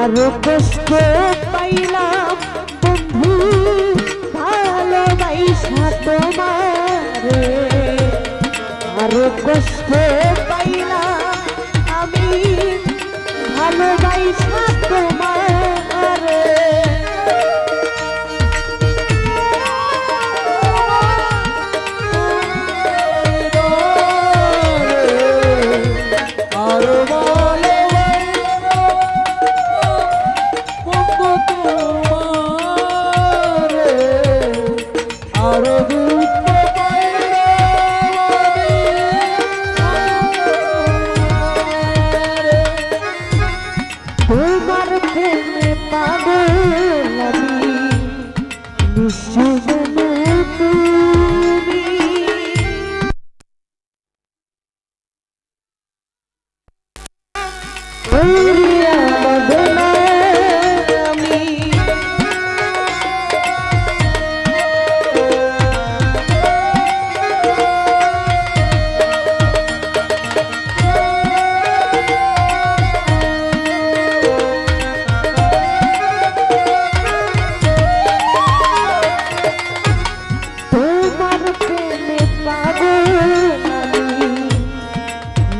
আরও কষ্ট পাইলাম বন্ধু ভালোবাসা তোমারে। আরও কষ্ট পাইলাম আমি ভালোবাসা তোমারে। আরও আরও দুঃখ তোমার প্রেমে পাগল আমি নিশ্চয় জানো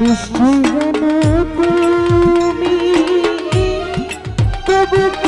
নিশ্চয় তবু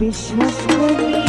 বিশ্বাস করি